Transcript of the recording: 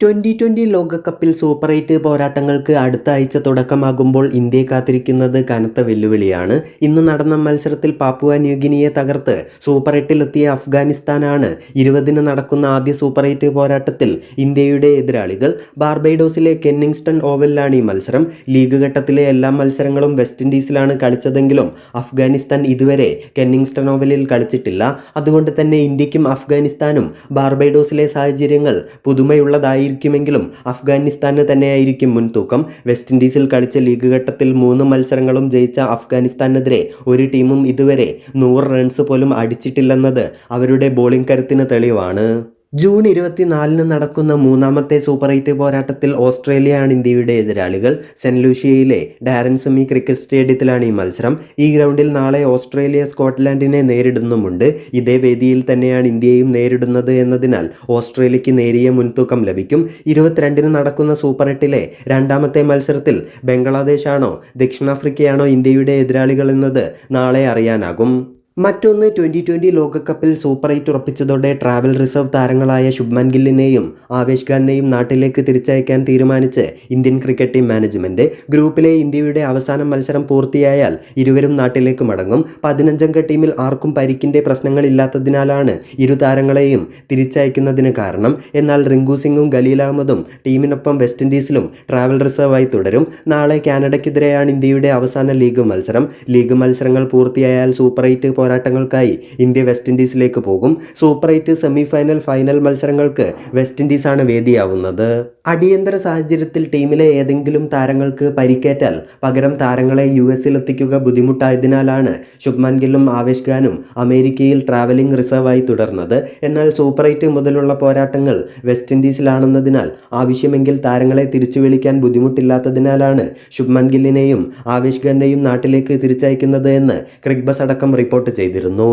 Twenty twenty ലോകകപ്പിൽ super eight പോരാട്ടങ്ങൾക്ക് അടുത്ത ആഴ്ച തുടക്കമാകുമ്പോൾ ഇന്ത്യയെ കാത്തിരിക്കുന്നത് കനത്ത വെല്ലുവിളിയാണ്. ഇന്ന് നടന്ന മത്സരത്തിൽ പാപ്പുവ ന്യൂഗിനിയെ തകർത്ത് സൂപ്പർ എട്ടിലെത്തിയ അഫ്ഗാനിസ്ഥാനാണ്. ഇരുപതിന് നടക്കുന്ന ആദ്യ സൂപ്പർ എയ്റ്റ് പോരാട്ടത്തിൽ ഇന്ത്യയുടെ എതിരാളികൾ ബാർബൈഡോസിലെ കെന്നിങ്സ്റ്റൺ ഓവലിലാണ് ഈ മത്സരം. ലീഗ് ഘട്ടത്തിലെ എല്ലാ മത്സരങ്ങളും വെസ്റ്റ് ഇൻഡീസിലാണ് കളിച്ചതെങ്കിലും അഫ്ഗാനിസ്ഥാൻ ഇതുവരെ കെന്നിങ്സ്റ്റൺ ഓവലിൽ കളിച്ചിട്ടില്ല. അതുകൊണ്ട് തന്നെ ഇന്ത്യക്കും അഫ്ഗാനിസ്ഥാനും ബാർബൈഡോസിലെ സാഹചര്യങ്ങൾ പുതുമയുള്ളതായി ആയിരിക്കുമെങ്കിലും അഫ്ഗാനിസ്ഥാന് തന്നെയായിരിക്കും മുൻതൂക്കം. വെസ്റ്റ് ഇൻഡീസിൽ കളിച്ച ലീഗ് ഘട്ടത്തിൽ മൂന്ന് മത്സരങ്ങളും ജയിച്ച അഫ്ഗാനിസ്ഥാനെതിരെ ഒരു ടീമും ഇതുവരെ നൂറ് റൺസ് പോലും അടിച്ചിട്ടില്ലെന്നത് അവരുടെ ബോളിംഗ് കരുത്തിന് തെളിവാണ്. ജൂൺ ഇരുപത്തിനാലിന് നടക്കുന്ന മൂന്നാമത്തെ സൂപ്പർ എയ്റ്റ് പോരാട്ടത്തിൽ ഓസ്ട്രേലിയയാണ് ഇന്ത്യയുടെ എതിരാളികൾ. സെന്റ് ലൂഷ്യയിലെ ഡാരൻ സെമി ക്രിക്കറ്റ് സ്റ്റേഡിയത്തിലാണ് ഈ മത്സരം. ഈ ഗ്രൗണ്ടിൽ നാളെ ഓസ്ട്രേലിയ സ്കോട്ട്ലാൻഡിനെ നേരിടുന്നുമുണ്ട്. ഇതേ വേദിയിൽ തന്നെയാണ് ഇന്ത്യയും നേരിടുന്നത് എന്നതിനാൽ ഓസ്ട്രേലിയക്ക് നേരിയ മുൻതൂക്കം ലഭിക്കും. ഇരുപത്തിരണ്ടിന് നടക്കുന്ന സൂപ്പർ എട്ടിലെ രണ്ടാമത്തെ മത്സരത്തിൽ ബംഗ്ലാദേശാണോ ദക്ഷിണാഫ്രിക്കയാണോ ഇന്ത്യയുടെ എതിരാളികൾ എന്നത് നാളെ അറിയാനാകും. മറ്റൊന്ന് ട്വന്റി ട്വന്റി ലോകകപ്പിൽ സൂപ്പർ എയ്റ്റ് ഉറപ്പിച്ചതോടെ ട്രാവൽ റിസർവ് താരങ്ങളായ ശുഭ്മാൻ ഗില്ലിനെയും ആവേശ് ഖാനെയും നാട്ടിലേക്ക് തിരിച്ചയക്കാൻ തീരുമാനിച്ച് ഇന്ത്യൻ ക്രിക്കറ്റ് ടീം മാനേജ്മെന്റ് ഗ്രൂപ്പിലെ ഇന്ത്യയുടെ അവസാന മത്സരം പൂർത്തിയായാൽ ഇരുവരും നാട്ടിലേക്ക് മടങ്ങും. പതിനഞ്ചംഗ ടീമിൽ ആർക്കും പരിക്കിന്റെ പ്രശ്നങ്ങളില്ലാത്തതിനാലാണ് ഇരു താരങ്ങളെയും തിരിച്ചയക്കുന്നതിന് കാരണം. എന്നാൽ റിങ്കു സിംഗും ഖലീൽ അഹമ്മദും ടീമിനൊപ്പം വെസ്റ്റ് ഇൻഡീസിലും ട്രാവൽ റിസർവായി തുടരും. നാളെ കാനഡയ്ക്കെതിരെയാണ് ഇന്ത്യയുടെ അവസാന ലീഗ് മത്സരം. ലീഗ് മത്സരങ്ങൾ പൂർത്തിയായാൽ സൂപ്പർ എയ്റ്റ് പോരാട്ടങ്ങൾക്കായി ഇന്ത്യ വെസ്റ്റ് ഇൻഡീസിലേക്ക് പോകും. Super eight semi final final മത്സരങ്ങൾക്ക് വെസ്റ്റ് ഇൻഡീസാണ് വേദിയാവുന്നത്. അടിയന്തര സാഹചര്യത്തിൽ ടീമിലെ ഏതെങ്കിലും താരങ്ങൾക്ക് പരിക്കേറ്റാൽ പകരം താരങ്ങളെ യു എസിൽ എത്തിക്കുക ബുദ്ധിമുട്ടായതിനാലാണ് ശുഭ്മാൻ ഗില്ലും ആവേശ് ഖാനും അമേരിക്കയിൽ ട്രാവലിംഗ് റിസർവായി തുടർന്നത്. എന്നാൽ സൂപ്പർ എയ്റ്റ് മുതലുള്ള പോരാട്ടങ്ങൾ വെസ്റ്റ് ഇൻഡീസിലാണെന്നതിനാൽ ആവശ്യമെങ്കിൽ താരങ്ങളെ തിരിച്ചു വിളിക്കാൻ ബുദ്ധിമുട്ടില്ലാത്തതിനാലാണ് ശുഭ്മാൻ ഗില്ലിനെയും ആവേശ് ഖാനെയും നാട്ടിലേക്ക് തിരിച്ചയക്കുന്നത് എന്ന് ക്രിക്ബസ് അടക്കം റിപ്പോർട്ട് ചെയ്തിരുന്നു.